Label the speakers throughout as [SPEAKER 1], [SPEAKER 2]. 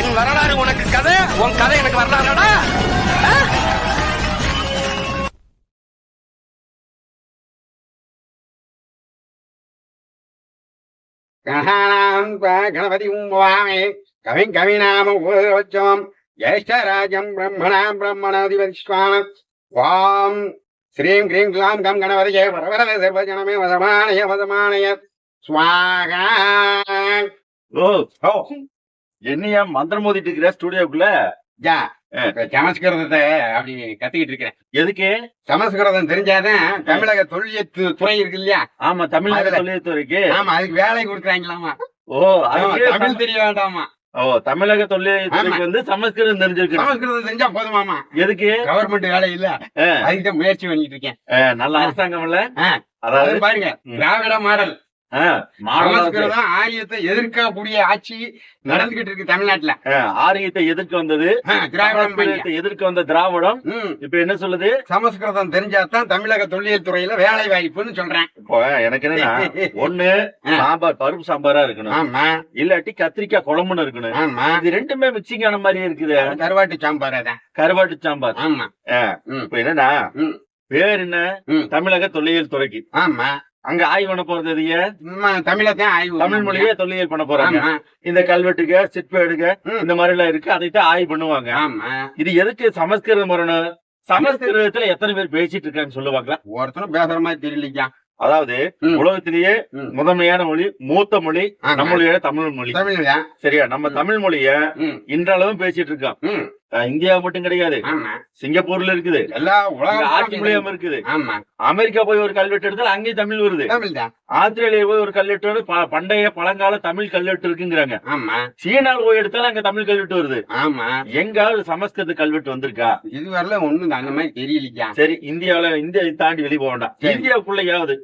[SPEAKER 1] என் வரலாறு உனக்கு கதை? உன் கதை எனக்கு வரலாறுடா?
[SPEAKER 2] கணபதி உம்பாமே கவிங் கவிநாம உபதோச்சம் ஜேஷ்டராஜம் பிரம்மணாம் பிரம்மணாதிபதிஸ்வானம் வாம். ஸ்ரீம் கிரீம் கிளாம் கம் கணபதியே. வரவரத சர்வஜனமே வதமானய வதமானய ஸ்வாகா
[SPEAKER 3] ஓ. ஓ என்னையா மந்திரம் மோதிட்டு இருக்கிற ஸ்டுடியோக்குள்ள
[SPEAKER 2] ஜா சமஸ்கிருதத்தை அப்படி கத்துக்கிட்டு இருக்கிறேன்.
[SPEAKER 3] எதுக்கு?
[SPEAKER 2] சமஸ்கிருதம் தெரிஞ்சாதான் தமிழக தொழில் துறை இருக்கு இல்லையா?
[SPEAKER 3] ஆமா தமிழ்நாடு
[SPEAKER 2] அதுல-
[SPEAKER 3] தொழில்துறைக்கு
[SPEAKER 2] ஆமா அதுக்கு வேலை கொடுக்குறாங்களாமா?
[SPEAKER 3] ஓ
[SPEAKER 2] தமிழ் தெரிய வேண்டாமா?
[SPEAKER 3] ஓ தமிழக தொழில்துறைக்கு வந்து சமஸ்கிருதம் தெரிஞ்சிருக்கணும்.
[SPEAKER 2] சமஸ்கிருதம் தெரிஞ்சா போதுமாமா?
[SPEAKER 3] எதுக்கு?
[SPEAKER 2] கவர்மெண்ட் வேலை இல்ல. அதுக்கு முயற்சி பண்ணிட்டு இருக்கேன்.
[SPEAKER 3] நல்ல அரசாங்கம் இல்ல. அதாவது
[SPEAKER 2] அது பாருங்க. திராவிட மாடல். ஆரியத்தை எதிர்க்கக்கூடிய ஆட்சி நடந்துகிட்டு இருக்கு தமிழ்நாட்டுல.
[SPEAKER 3] ஆரியத்தை எதிர்க்க வந்தது. சமஸ்கிருதத்தை எதிர்க்க வந்த திராவிடம். இப்ப என்ன சொல்லுது?
[SPEAKER 2] சமஸ்கிருதம் தெரிஞ்சாதான் தமிழக தொழில் துறையில வேலை வாய்ப்புன்னு சொல்றேன்.
[SPEAKER 3] இப்போ எனக்கு என்னன்னா ஒண்ணு. சாம்பார் பருப்பு சாம்பாரா இருக்கணும்.
[SPEAKER 2] ஆமா.
[SPEAKER 3] இல்லாட்டி கத்திரிக்காய் குழம்புன்னு இருக்கணும்.
[SPEAKER 2] ஆமா.
[SPEAKER 3] இது ரெண்டுமே மிக்சிங் ஆன மாதிரியே இருக்குது.
[SPEAKER 2] கருவாட்டு சாம்பார் அதான்.
[SPEAKER 3] கருவாட்டு சாம்பார்.
[SPEAKER 2] ஆமா.
[SPEAKER 3] இப்ப என்னன்னா. பேர் என்ன. தமிழக தொல்லியல் துறைக்கு.
[SPEAKER 2] ஆமா.
[SPEAKER 3] அங்க ஆய்வு பண்ண போறது எதைய
[SPEAKER 2] தமிழத்தான் ஆய்வு.
[SPEAKER 3] தமிழ் மொழியே தொல்லியல் பண்ண போறாங்க. இந்த கல்வெட்டுக சிற்பேடுக. இந்த மாதிரி எல்லாம் இருக்கு. அதைத்தான் ஆய்வு பண்ணுவாங்க. இது எதுக்கு சமஸ்கிருதம் வரணும் சமஸ்கிருதத்துல எத்தனை பேர் பேசிட்டு இருக்காங்கன்னு சொல்லுவாங்களா
[SPEAKER 2] ஒருத்தரும் பேசுற மாதிரி தெரியலையா?
[SPEAKER 3] அதாவது. உலகத்திலேயே. முதன்மையான மொழி மூத்த மொழி. நம்மளுடைய தமிழ் மொழி. சரியா? நம்ம. தமிழ் மொழிய. இன்றளவும் பேசிட்டு இருக்கோம். இந்தியா மட்டும் கிடையாது. சிங்கப்பூர்ல இருக்குது.
[SPEAKER 2] எல்லா உலகம்
[SPEAKER 3] இருக்குது.
[SPEAKER 2] ஆமா.
[SPEAKER 3] அமெரிக்கா போய் ஒரு கல்வெட்டு எடுத்தால் அங்கேயும் தமிழ் வருது. ஆஸ்திரேலியா போய் ஒரு கல்வெட்டு பண்டைய பழங்கால தமிழ் கல்வெட்டு இருக்குங்கிறாங்க.
[SPEAKER 2] ஆமா.
[SPEAKER 3] சீனால போய் எடுத்தாலும் அங்க தமிழ் கல்வெட்டு வருது.
[SPEAKER 2] ஆமா.
[SPEAKER 3] எங்காவது சமஸ்கிருத கல்வெட்டு வந்திருக்கா?
[SPEAKER 2] இது வரல ஒண்ணும் அந்த மாதிரி தெரியலையா?
[SPEAKER 3] சரி இந்தியாவுல இந்தியா தாண்டி வெளிய போக வேண்டாம். இந்தியாவுக்குள்ளயாவது.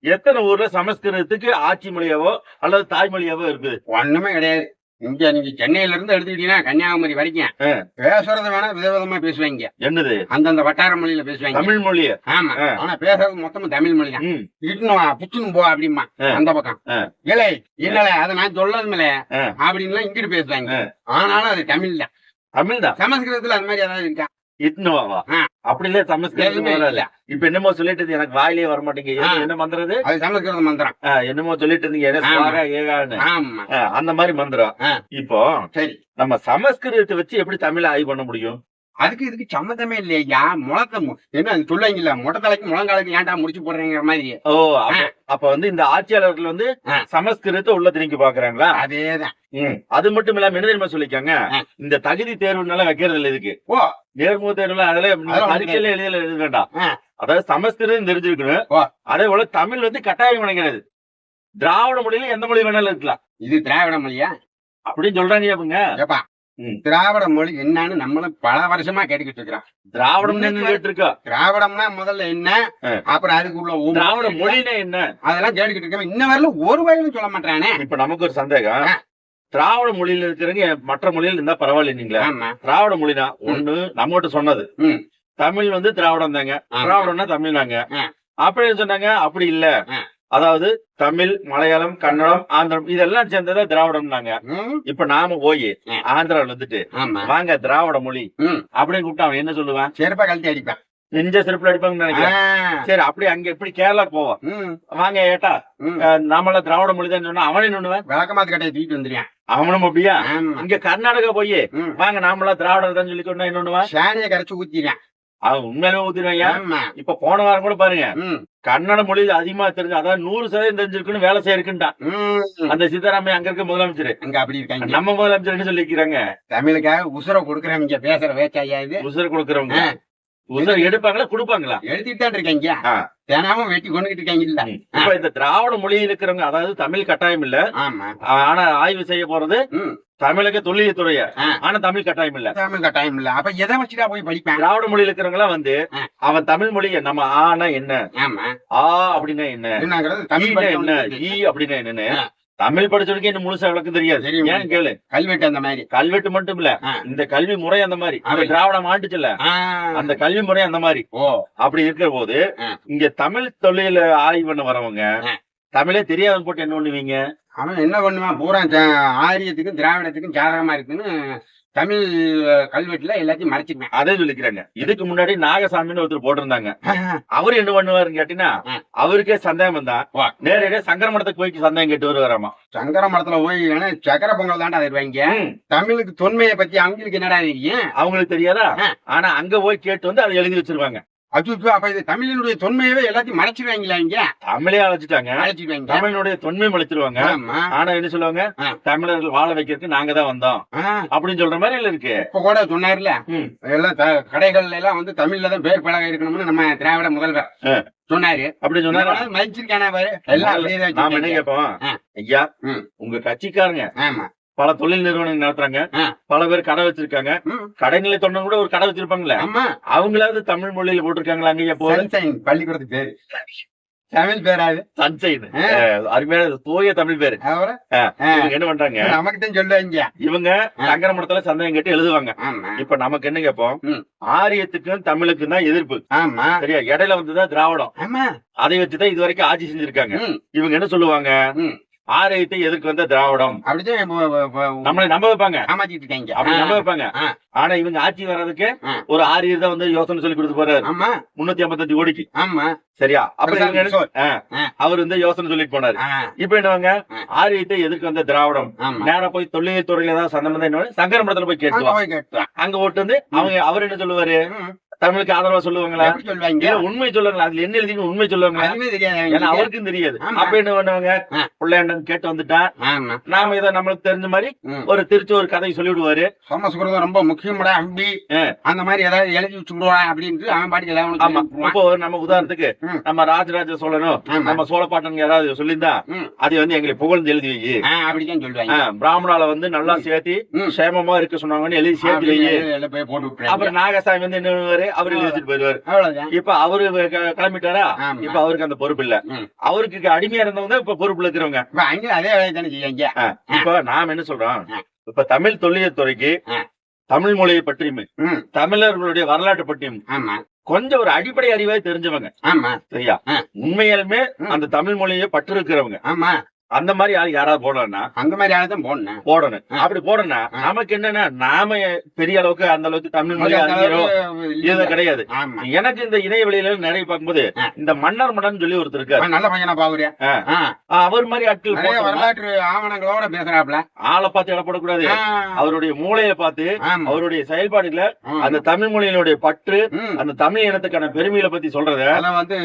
[SPEAKER 3] எத்தனை ஊர்ல சமஸ்கிருதத்துக்கு ஆட்சி மொழியாவோ அல்லது தாய்மொழியாவோ இருக்குது?
[SPEAKER 2] ஒண்ணுமே கிடையாது. இங்க நீங்க சென்னையில இருந்து எடுத்துக்கிட்டீங்கன்னா கன்னியாகுமரி வரைக்கும். பேசுறது வேணா விதவிதமா பேசுவாங்க.
[SPEAKER 3] என்னது?
[SPEAKER 2] அந்தந்த வட்டார மொழியில பேசுவாங்க.
[SPEAKER 3] தமிழ் மொழிய?
[SPEAKER 2] ஆமா. ஆனா பேசுறது மொத்தமா தமிழ் மொழி தான்.
[SPEAKER 3] ம்,
[SPEAKER 2] இட்டுன்னு வா புச்சுன்னு போ அப்படிமா. அந்த பக்கம். இல்லை இல்ல அதை நான் சொல்லதுமில்ல
[SPEAKER 3] ஆ.
[SPEAKER 2] அப்படின்னு இங்கிட்டு பேசுவாங்க. ஆனாலும் அது தமிழ் தான்.
[SPEAKER 3] தமிழ் தான்.
[SPEAKER 2] சமஸ்கிருதத்துல அந்த மாதிரி ஏதாவது இருக்கா?
[SPEAKER 3] இட்னுவாவா
[SPEAKER 2] ஆ.
[SPEAKER 3] அப்படி இல்ல சமஸ்கிருதம்.
[SPEAKER 2] இல்ல.
[SPEAKER 3] இப்ப என்னமோ சொல்லிட்டு இருந்தீங்க, எனக்கு வாயிலே வர மாட்டேங்குது. என்ன மந்திரம் அது?
[SPEAKER 2] சமஸ்கிருத மந்திரம்
[SPEAKER 3] என்னமோ சொல்லிட்டு இருந்தீங்க என்ன ஏகான்னு. அந்த மாதிரி மந்திரம். இப்போ
[SPEAKER 2] சரி
[SPEAKER 3] நம்ம சமஸ்கிருதத்தை வச்சு எப்படி தமிழ் ஆய்வு பண்ண முடியும்
[SPEAKER 2] அதுக்கு இதுக்கு சம்மந்தமே இல்லையா முளத்த மு- என்ன சொல்லுவாங்கல்ல முட்டை தலைக்கு முழங்காலுக்கு ஏன்டா முடிச்சு போடுறீங்கிற மாதிரி
[SPEAKER 3] ஓ அப்ப வந்து இந்த ஆட்சியாளர்கள் வந்து. சமஸ்கிருதத்தை உள்ள திணிக்க பாக்குறாங்களா
[SPEAKER 2] அதேதான்.
[SPEAKER 3] அது மட்டும் இல்லாம என்ன தெரியுமா சொல்லிக்காங்க. இந்த தகுதி தேர்வுனால வைக்கிறது இல்ல இதுக்கு.
[SPEAKER 2] ஓ.
[SPEAKER 3] நேர்முக தேர்வுல அதுல பரீட்சையில எழுதல எழுத வேண்டாம். அதாவது சமஸ்கிருதம் தெரிஞ்சிருக்கணும். அதே போல தமிழ் வந்து கட்டாயம் கிடையாது திராவிட மொழியில எந்த மொழி வேணாலும் இருக்கலாம்.
[SPEAKER 2] இது திராவிட மொழியா?
[SPEAKER 3] அப்படின்னு சொல்றாங்க ம்.
[SPEAKER 2] திராவிட மொழி என்னன்னு நம்மளும் பல வருஷமா கேட்டுக்கிட்டு இருக்கிறோம்.
[SPEAKER 3] திராவிடம் கேட்டிருக்கோம்
[SPEAKER 2] திராவிடம்னா முதல்ல என்ன. அப்புறம் அதுக்கு உள்ள
[SPEAKER 3] திராவிட மொழினா என்ன?
[SPEAKER 2] அதெல்லாம் கேட்டுக்கிட்டு இருக்கோம். இன்ன வரல ஒரு வயலும் சொல்ல மாட்டானே
[SPEAKER 3] இப்ப நமக்கு ஒரு சந்தேகம். திராவிட மொழியில இருக்கிறவங்க மற்ற மொழியில இருந்தா பரவாயில்லைங்களா திராவிட மொழினா ஒண்ணு நம்மகிட்ட சொன்னது
[SPEAKER 2] ம்.
[SPEAKER 3] தமிழ் வந்து திராவிடம் தாங்க. திராவிடம்னா தமிழ் தாங்க. அப்படின்னு சொன்னாங்க அப்படி இல்ல. அதாவது தமிழ் மலையாளம் கன்னடம் ஆந்திரம் இதெல்லாம் சேர்ந்ததா திராவிடம்னாங்க இப்ப நாம போய்
[SPEAKER 2] ஆ.
[SPEAKER 3] ஆந்திரால வந்துட்டு வாங்க திராவிட மொழி. அப்படின்னு கூப்பிட்டு அவன் என்ன சொல்லுவான்
[SPEAKER 2] செருப்பா கழட்டி அடிப்பேன்
[SPEAKER 3] நெஞ்ச செருப்புல அடிப்பாங்கன்னு நினைக்கிறேன். சரி அப்படி அங்க எப்படி கேரளா போவோம்? வாங்க ஏட்டா. நாமெல்லாம் திராவிட மொழி தான் சொன்னா அவனே நின்னுவேன்.
[SPEAKER 2] விளக்கமாத்து கட்டையை தூக்கிட்டு வந்துருவேன்
[SPEAKER 3] அவனும் அப்படியா? இங்க கர்நாடகா போய். வாங்க நாமெல்லாம் திராவிடர் தான் சொல்லி சொன்னா என்ன பண்ணுவான்?
[SPEAKER 2] சாணியை கரைச்சு ஊத்திடுவேன்.
[SPEAKER 3] அவன் உண்மையிலுமே ஊத்திடுவாங்க
[SPEAKER 2] ஆமா.
[SPEAKER 3] இப்ப போன வாரம் கூட பாருங்க கன்னட மொழி அதிகமா தெரிஞ்சு அதாவது நூறு சதவீதம் தெரிஞ்சிருக்குன்னு வேலை செய்யிருக்குன்ட்டான். அந்த சித்தராமையா அங்க இருக்க முதலமைச்சர்.
[SPEAKER 2] அங்க அப்படி இருக்காங்க.
[SPEAKER 3] நம்ம முதலமைச்சர் என்ன சொல்லிக்கிறாங்க?
[SPEAKER 2] தமிழுக்காக உசுர கொடுக்குறவங்க பேசுற வேச்சாயா இது?
[SPEAKER 3] உசுர் கொடுக்கறவங்க. எடுப்பாங்களா? கொடுப்பாங்களா?
[SPEAKER 2] எடுத்துட்டு இருக்காங்க. தினமும் வெட்டி கொண்டுகிட்டு இருக்காங்க இல்ல
[SPEAKER 3] இப்ப இந்த திராவிட மொழியில் இருக்கிறவங்க அதாவது தமிழ் கட்டாயம் இல்ல.
[SPEAKER 2] ஆமா.
[SPEAKER 3] ஆனா ஆய்வு செய்ய போறது. தமிழக தொழில்துறைய
[SPEAKER 2] ஆ.
[SPEAKER 3] ஆனா தமிழ் கட்டாயம் இல்ல.
[SPEAKER 2] தமிழ் கட்டாயம் இல்ல. அப்ப எதை வச்சுட்டா போய் படிப்பேன்?
[SPEAKER 3] திராவிட மொழியில் இருக்கிறவங்க வந்து. அவன் தமிழ் மொழிய நம்ம ஆனா என்ன? ஆ அப்படின்னா என்ன?
[SPEAKER 2] என்னங்கிறது தமிழ்
[SPEAKER 3] என்ன? ஈ அப்படின்னா என்னன்னு. தமிழ் படிச்சவனுக்கு இன்னும் முழுசா விளக்கம் தெரியாது. ஏன் கேளு
[SPEAKER 2] கல்வெட்டு அந்த மாதிரி
[SPEAKER 3] கல்வெட்டு மட்டும் இல்ல. இந்த கல்வி முறை அந்த மாதிரி. திராவிடம் ஆண்டுச்சுல்ல
[SPEAKER 2] ஆ.
[SPEAKER 3] அந்த கல்வி முறை அந்த மாதிரி
[SPEAKER 2] ஓ
[SPEAKER 3] அப்படி இருக்கிற போது. இங்க தமிழ் தொழில ஆய்வு பண்ண வரவங்க. தமிழே தெரியாதவங்க போட்டு என்ன பண்ணுவீங்க
[SPEAKER 2] அவன் என்ன பண்ணுவான் பூரா ஆரியத்துக்கும் திராவிடத்துக்கும் ஜாதகமா இருக்குன்னு தமிழ் கல்வெட்டுல எல்லாத்தையும் மறைச்சிருவேன்.
[SPEAKER 3] அதே சொல்லிக்கிறாங்க. இதுக்கு முன்னாடி நாகசாமின்னு ஒருத்தர் போட்டிருந்தாங்க. அவரு என்ன பண்ணுவாருன்னு கேட்டீங்கன்னா. அவருக்கே சந்தேகம் தான். நேரடியா சங்கரமடத்துக்கு போய் சந்தேகம் கேட்டு வருவாராமா?
[SPEAKER 2] சங்கர மடத்துல போய் சக்கர பொங்கல் தருவாங்க.
[SPEAKER 3] ம்.
[SPEAKER 2] தமிழுக்கு தொன்மையை பத்தி அவங்களுக்கு என்னடா
[SPEAKER 3] அவங்களுக்கு தெரியாதா. ஆனா அங்க போய் கேட்டு வந்து அதை எழுதி வச்சிருவாங்க.
[SPEAKER 2] அது அப்ப இது தமிழினுடைய தொன்மையவே எல்லாத்தையும் மறைச்சிருவாங்களா இங்க?
[SPEAKER 3] தமிழே அழைச்சிட்டாங்க.
[SPEAKER 2] அழைச்சிருவாங்க
[SPEAKER 3] தமிழனுடைய தொன்மை அழைச்சிருவாங்க
[SPEAKER 2] ஆமா.
[SPEAKER 3] ஆனா என்ன சொல்லுவாங்க. தமிழர்கள் வாழ வைக்கிறதுக்கு நாங்க தான் வந்தோம். அப்படின்னு சொல்ற மாதிரி இல்ல இருக்கு.
[SPEAKER 2] இப்ப கூட சொன்னார்ல. எல்லாம் கடைகள்ல எல்லாம் வந்து தமிழ்ல தான் பேர் பழக இருக்கணும்னு நம்ம திராவிட முதல்வர். சொன்னாரு.
[SPEAKER 3] அப்படி சொன்னா
[SPEAKER 2] இதனால மதிச்சிருக்கானே பாரு? எல்லாம்
[SPEAKER 3] நாம என்ன. கேட்போம். ஐயா. உங்க கட்சிக்காரங்க
[SPEAKER 2] ஆமா.
[SPEAKER 3] பல தொழில் நிறுவனங்கள் நடத்துறாங்க. பல பேர் கடை வச்சிருக்காங்க. கடைநிலை தொண்டன் கூட ஒரு கடை வச்சிருப்பாங்கல்ல.
[SPEAKER 2] ஆமா.
[SPEAKER 3] அவங்களாவது தமிழ் மொழியில போட்டிருக்காங்களா அங்கேயா போ
[SPEAKER 2] சன்சைன் பள்ளிக்கூடத்துக்கு பேரு. தமிழ் பேராது
[SPEAKER 3] சன்சைன். அருமையான தூய தமிழ் பேரு. என்ன பண்றாங்க?
[SPEAKER 2] நமக்கு தான் சொல்லுவாங்க.
[SPEAKER 3] இவங்க சங்கரமடத்துல சந்தேகம் கேட்டு எழுதுவாங்க. இப்ப நமக்கு என்ன கேட்போம். ஆரியத்துக்கும் தமிழுக்கும் தான் எதிர்ப்பு.
[SPEAKER 2] ஆமா.
[SPEAKER 3] சரியா? இடையில வந்துதான் திராவிடம். அதை வச்சுதான் இது வரைக்கும் ஆட்சி செஞ்சிருக்காங்க. இவங்க என்ன சொல்லுவாங்க. ஆரியத்தை எதிர்க்கு வந்த திராவிடம்.
[SPEAKER 2] அப்படிதான்
[SPEAKER 3] நம்மளை நம்ப வைப்பாங்க.
[SPEAKER 2] ஏமாத்திட்டு இருக்காங்க.
[SPEAKER 3] அப்படி நம்ப வைப்பாங்க. ஆனா இவங்க ஆட்சி வர்றதுக்கு. ஒரு ஆரியர் தான் வந்து யோசனை சொல்லி கொடுத்து போறாரு.
[SPEAKER 2] ஆமா.
[SPEAKER 3] முன்னூத்தி ஐம்பத்தஞ்சு கோடிக்கு.
[SPEAKER 2] ஆமா.
[SPEAKER 3] சரியா. ஆ. அவர் வந்து யோசனை சொல்லிட்டு போனாரு. இப்ப என்னவாங்க. ஆரியத்தை எதிர்க்கு வந்த திராவிடம். நேரா போய் தொழில் துறையில ஏதாவது சந்தம் இருந்தா என்ன சங்கரமடத்துல போய்
[SPEAKER 2] கேட்டுவான்.
[SPEAKER 3] அங்க ஓட்டு வந்து அவங்க அவர் என்ன சொல்லுவாரு? தமிழுக்கு ஆதரவா சொல்லுவாங்களா
[SPEAKER 2] சொல்லுவாங்க
[SPEAKER 3] உண்மை சொல்லுவாங்களா அதுல என்ன எழுதி உண்மை சொல்லுவாங்களா ஏன்னா. அவருக்கும் தெரியாது. அப்ப என்ன பண்ணுவாங்க. பிள்ளையாண்டன் கேட்டு வந்துட்டா நாம இதை நம்மளுக்கு தெரிஞ்ச மாதிரி. ஒரு திருச்சி ஒரு கதை சொல்லி விடுவாரு
[SPEAKER 2] சோமசுகிருதம் ரொம்ப முக்கியம்டா அம்பி. அந்த மாதிரி ஏதாவது எழுதி வச்சுடுவான் அப்படின்ட்டு அவன் ஏதாவது ஒண்ணு
[SPEAKER 3] ஆமா. இப்போ நம்ம உதாரணத்துக்கு. நம்ம ராஜராஜ சோழனும். நம்ம சோழப்பாட்டன் யாராவது சொல்லியிருந்தா. அது வந்து எங்களை புகழ்ந்து எழுதி வை
[SPEAKER 2] அப்படிதான் சொல்லுவாங்க
[SPEAKER 3] பிராமணால வந்து நல்லா சேர்த்தி. சேமமா இருக்க சொன்னாங்கன்னு எழுதி சேர்த்து வை
[SPEAKER 2] போட்டு.
[SPEAKER 3] அப்புறம் நாகசாமி வந்து என்ன பண்ணுவாரு அவர்
[SPEAKER 2] அவ்வளவுதான்.
[SPEAKER 3] இப்ப அவரு கிளம்பிட்டாரா. இப்ப அவருக்கு அந்த பொறுப்பு இல்ல. அவருக்கு அடிமையா இருந்தவங்க இப்ப பொறுப்புல இருக்கிறவங்க.
[SPEAKER 2] அதே வேலையை தானே செய்யாங்க
[SPEAKER 3] இப்ப நாம என்ன சொல்றோம். இப்ப தமிழ் தொல்லியல் துறைக்கு. தமிழ் மொழியை பற்றியும் தமிழர்களுடைய வரலாற்று பற்றியும்
[SPEAKER 2] ஆமா.
[SPEAKER 3] கொஞ்சம் ஒரு அடிப்படை அறிவாய் தெரிஞ்சவங்க.
[SPEAKER 2] ஆமா.
[SPEAKER 3] சரியா. உண்மையாலுமே. அந்த தமிழ் மொழியை பற்று இருக்கிறவங்க
[SPEAKER 2] ஆமா.
[SPEAKER 3] அந்த மாதிரி ஆள் யாராவது போடணும்னா
[SPEAKER 2] அந்த மாதிரி ஆளு தான் போடணும்.
[SPEAKER 3] போடணும். அப்படி போடணும்னா. நமக்கு என்னன்னா நாம பெரிய அளவுக்கு அந்த அளவுக்கு தமிழ் மொழி அறிஞரோ. இது கிடையாது. எனக்கு இந்த இணையவெளியில நிறைய பார்க்கும்போது. இந்த மன்னர் மடன் சொல்லி ஒருத்தர் இருக்காரு.
[SPEAKER 2] நல்ல பையனா பாக்குறியா?
[SPEAKER 3] அவர் மாதிரி ஆட்கள்
[SPEAKER 2] வரலாற்று ஆவணங்களோட பேசுறாப்ல
[SPEAKER 3] ஆளை பார்த்து இடப்படக்கூடாது. அவருடைய மூளையை பார்த்து அவருடைய செயல்பாடுல. அந்த தமிழ் மொழியினுடைய பற்று அந்த தமிழ் இனத்துக்கான பெருமையில பத்தி சொல்றத
[SPEAKER 2] வந்து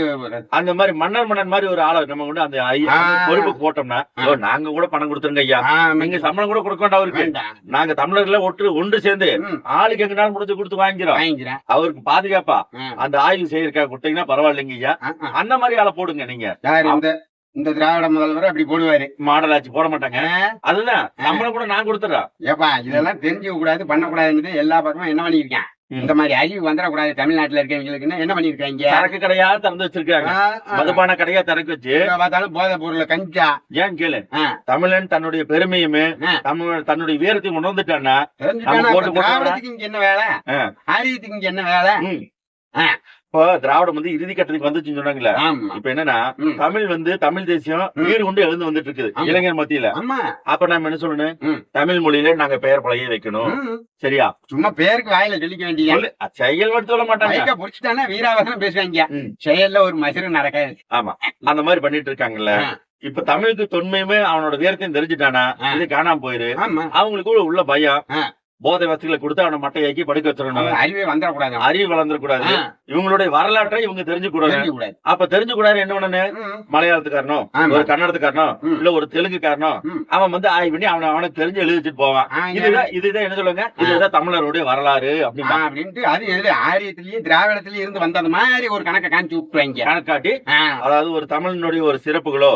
[SPEAKER 3] அந்த மாதிரி மன்னர் மன்னன் மாதிரி ஒரு ஆளை நம்ம கொண்டு அந்த. பொறுப்பு போட்டோம்னா "ஓ, நாங்க கூட பணம் கொடுத்துருங்க ஐயா. நீங்க சம்பளம் கூட கொடுக்க வேண்டாம் அவருக்கு. நாங்க தமிழர்ல ஒற்று ஒன்று சேர்ந்து ஆளுக்கு எங்கனாலும் முடிச்சு கொடுத்து வாங்கிக்கிறோம். அவருக்கு பாதுகாப்பா அந்த ஆய்வு செய்யறக்கா கொடுத்தீங்கன்னா பரவாயில்லைங்க ஐயா. அந்த மாதிரி ஆளை போடுங்க நீங்க.
[SPEAKER 2] யாரு இந்த இந்த திராவிட முதல்வர் அப்படி போடுவாரு.
[SPEAKER 3] மாடல் ஆட்சி போட மாட்டாங்க. அதுதான் சம்பளம் கூட நான் கொடுத்துறேன்.
[SPEAKER 2] ஏப்பா இதெல்லாம் தெரிஞ்சுக்க கூடாது பண்ணக்கூடாதுன்னு எல்லா பக்கமும் என்ன பண்ணிருக்கேன். இந்த மாதிரி அறிவு வந்துடக்கூடாது தமிழ்நாட்டுல இருக்கவங்களுக்கு என்ன பண்ணிருக்காங்க
[SPEAKER 3] சரக்கு கடையா திறந்து வச்சிருக்காங்க. மதுபான கடையா திறக்க வச்சு.
[SPEAKER 2] பார்த்தாலும் போதை பொருள் கஞ்சா.
[SPEAKER 3] ஏன் கேளு? தமிழன் தன்னுடைய பெருமையுமே. தமிழ் தன்னுடைய வீரத்தையும் உணர்ந்துட்டான்னா
[SPEAKER 2] என்ன வேலை. ஆரியத்துக்கு இங்க என்ன வேலை.
[SPEAKER 3] இப்போ திராவிடம் வந்து இறுதி கட்டத்துக்கு வந்துச்சுன்னு சொன்னாங்கல்ல.
[SPEAKER 2] ஆமா.
[SPEAKER 3] இப்ப என்னன்னா. தமிழ் வந்து தமிழ் தேசியம். வீடு கொண்டு எழுந்து வந்துட்டு இருக்குது. இளைஞர் மத்தியில. அப்ப நம்ம என்ன சொல்லணும். தமிழ் மொழியில நாங்க பெயர் பழகி வைக்கணும். சரியா?
[SPEAKER 2] சும்மா பேருக்கு வாயில சொல்லிக்க வேண்டிய
[SPEAKER 3] செயல் மட்டும் சொல்ல மாட்டாங்க.
[SPEAKER 2] புடிச்சுட்டானா வீராவசனம் பேசுவாங்க. செயல்ல ஒரு மசுறு நடக்காது.
[SPEAKER 3] ஆமா. அந்த மாதிரி பண்ணிட்டு இருக்காங்கல்ல. இப்ப தமிழுக்கு தொன்மையுமே அவனோட வீரத்தையும் தெரிஞ்சுட்டானா. இது காணாம போயிரு. அவங்களுக்கு உள்ள பயம். போதை வசதிகளை கொடுத்து அவனை மட்டையாக்கி படுக்க வச்சிடணும்
[SPEAKER 2] அறிவே வந்துடக்கூடாது
[SPEAKER 3] அறிவு வளர்ந்துடக்கூடாது. இவங்களுடைய வரலாற்றை இவங்க தெரிஞ்சுக்கூடாது
[SPEAKER 2] தெரிஞ்சுக்க கூடாது
[SPEAKER 3] அப்ப தெரிஞ்சுக்கூடாது என்ன பண்ணணும்
[SPEAKER 2] ம்.
[SPEAKER 3] மலையாளத்துக்காரனோ. ஒரு கன்னடத்துக்காரனோ. இல்ல ஒரு தெலுங்குக்காரனோ
[SPEAKER 2] ம்.
[SPEAKER 3] அவன் வந்து ஆய்வு பண்ணி அவனை அவனுக்கு தெரிஞ்சு எழுதி வச்சுட்டு போவான் இதுதான் இதுதான் என்ன சொல்லுங்க இதுதான் தமிழருடைய வரலாறு அப்படின்னா
[SPEAKER 2] அப்படின்ட்டு அது எதுல ஆரியத்திலயும் திராவிடத்திலயும் இருந்து வந்த அந்த மாதிரி ஒரு கணக்கை காமிச்சு விட்டுருவாங்க
[SPEAKER 3] கணக்காட்டி அதாவது ஒரு தமிழனுடைய ஒரு சிறப்புகளோ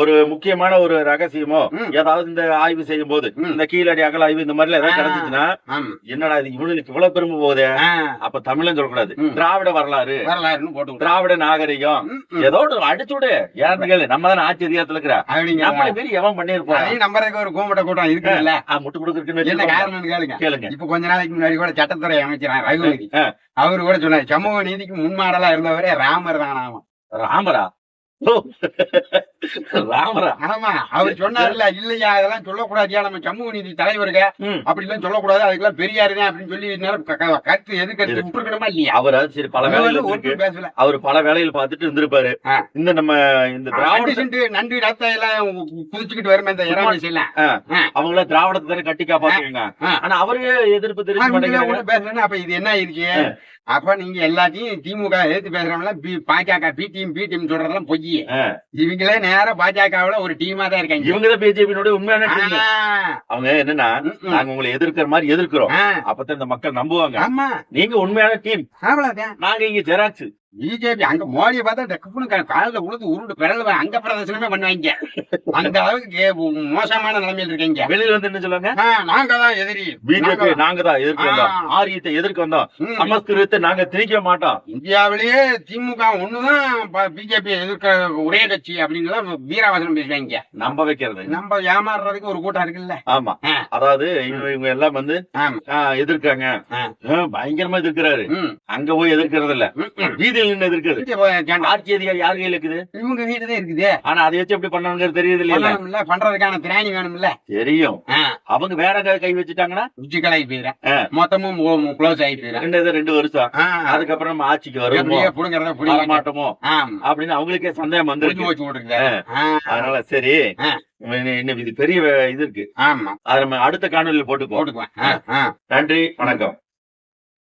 [SPEAKER 3] ஒரு முக்கியமான ஒரு ரகசியமோ. ஏதாவது இந்த ஆய்வு செய்யும் போது. இந்த கீழடி அகல ஆய்வு இந்த மாதிரி ஏதாவது. கிடைச்சிச்சுன்னா என்னடா இது இவனுக்கு இவ்வளவு பெருமை போகுதே? அப்ப தமிழன் சொல்லக்கூடாது. திராவிட வரலாறு.
[SPEAKER 2] வரலாறுன்னு போட்டு.
[SPEAKER 3] திராவிட நாகரிகம். ஏதோ அடிச்சு விடு. ஏன்னு கேளு. நம்ம தானே ஆட்சி அதிகாரத்துல இருக்கிற? நம்மளை மீறி எவன் பண்ணிருப்பான்
[SPEAKER 2] அதையும் நம்புறதுக்கு ஒரு கூமட்ட கூட்டம் இருக்குல்ல
[SPEAKER 3] முட்டு
[SPEAKER 2] என்ன. காரணம்னு கேளுங்க.
[SPEAKER 3] கேளுங்க.
[SPEAKER 2] இப்ப கொஞ்ச நாளைக்கு முன்னாடி கூட சட்டத்துறை அமைச்சர் ரகுபதி. அவரு கூட சொன்னார் சமூக நீதிக்கு முன்மாடலா இருந்தவரே ராமர் தான்.
[SPEAKER 3] ராமரா?
[SPEAKER 2] ஆமா அவர் சொன்னார்ல இல்லையா அதெல்லாம் சொல்லக்கூடாதியா நம்ம சமூக நீதி தலைவருங்க. அப்படி எல்லாம் சொல்லக்கூடாது அதுக்கெல்லாம் பெரியாரு தான் அப்படின்னு சொல்லி கருத்து எதுக்கு எடுத்து விட்டுருக்கணுமா இல்லையா?
[SPEAKER 3] அவர் சரி பல
[SPEAKER 2] ஒன்றும் பேசல.
[SPEAKER 3] அவர் பல வேலைகள் பார்த்துட்டு இருந்திருப்பாரு. இந்த நம்ம இந்த திராவிட
[SPEAKER 2] சென்று நன்றி ரத்த எல்லாம் புதிச்சுக்கிட்டு வருமே இந்த இறாமி செய்யலாம்
[SPEAKER 3] அவங்கள திராவிடத்தை தானே கட்டி காப்பாத்துவீங்க
[SPEAKER 2] ஆ.
[SPEAKER 3] ஆனா அவரே எதிர்ப்பு
[SPEAKER 2] ஒண்ணும் பேசலன்னா அப்ப இது என்ன இருக்கு அப்ப நீங்க எல்லாத்தையும் திமுக எதிர்த்து பேசுறவங்க பாஜக பி டீம் பி டீம் சொல்றதெல்லாம் பொய். இவங்களே நேரா பாஜகவுல ஒரு டீமா தான் இருக்காங்க.
[SPEAKER 3] இவங்கதான் பிஜேபியினுடைய உண்மையான அவங்க என்னன்னா. நாங்க உங்களை எதிர்க்கிற மாதிரி எதிர்க்கிறோம். அப்பதான் இந்த மக்கள் நம்புவாங்க.
[SPEAKER 2] ஆமா.
[SPEAKER 3] நீங்க உண்மையான டீம் நாங்க இங்க ஜெராக்ஸ்.
[SPEAKER 2] பிஜேபி அங்க மோடியை பார்த்தா டக்குனு காலில் உழுது உருண்டு பிறல் அங்க பிரதர்சனமே பண்ணுவாங்க. அந்த அளவுக்கு மோசமான நிலைமையில் இருக்கீங்க.
[SPEAKER 3] வெளியில வந்து என்ன சொல்லுவாங்க?
[SPEAKER 2] நாங்க தான் எதிரி.
[SPEAKER 3] பிஜேபி
[SPEAKER 2] நாங்க-
[SPEAKER 3] தான் எதிர்க்க. ஆரியத்தை எதிர்க்க வந்தோம். சமஸ்கிருதத்தை நாங்க திணிக்க மாட்டோம்.
[SPEAKER 2] இந்தியாவிலேயே திமுக ஒண்ணுதான் பிஜேபி எதிர்க்கிற ஒரே கட்சி அப்படின்னு வீராவசனம் பேசுவாங்க.
[SPEAKER 3] நம்ப வைக்கிறது.
[SPEAKER 2] நம்ம ஏமாறுறதுக்கு ஒரு கூட்டம் இருக்குல்ல.
[SPEAKER 3] ஆமா. அதாவது இவங்க எல்லாம் வந்து எதிர்க்காங்க. பயங்கரமா எதிர்க்கிறாரு. அங்க போய் எதிர்க்கிறது இல்ல
[SPEAKER 2] ம், போய் கேண்டா.
[SPEAKER 3] ஆட்சி அதிகாரி யார் கையில இருக்குது?
[SPEAKER 2] இவங்க வீடு தான் இருக்குது.
[SPEAKER 3] ஆனா அதை வச்சு எப்படி பண்ணணுங்கிறது தெரியுது இல்ல.
[SPEAKER 2] பண்றதுக்கான திராணி வேணும்ல.
[SPEAKER 3] தெரியும். அவங்க வேற கை வச்சுட்டாங்கன்னா?
[SPEAKER 2] உச்சி கலாய் போயிடும். மொத்தமும் க்ளோஸ் ஆகி போயிடும்
[SPEAKER 3] ரெண்டு இது ரெண்டு வருஷம். அதுக்கப்புறம் நம்ம ஆட்சிக்கு
[SPEAKER 2] எப்படியே புடுங்கறத புடிங்க
[SPEAKER 3] மாட்டோமோ? அப்படின்னு அவங்களுக்கே சந்தேகம் வந்திருக்கு.
[SPEAKER 2] வச்சு ஆ,
[SPEAKER 3] அதனால சரி. இன்னும் இது பெரிய இது இருக்கு.
[SPEAKER 2] ஆமா.
[SPEAKER 3] அதை நம்ம அடுத்த காணொலியில் போட்டுக்குவோம்.
[SPEAKER 2] போட்டுக்குவேன்.
[SPEAKER 3] நன்றி வணக்கம்.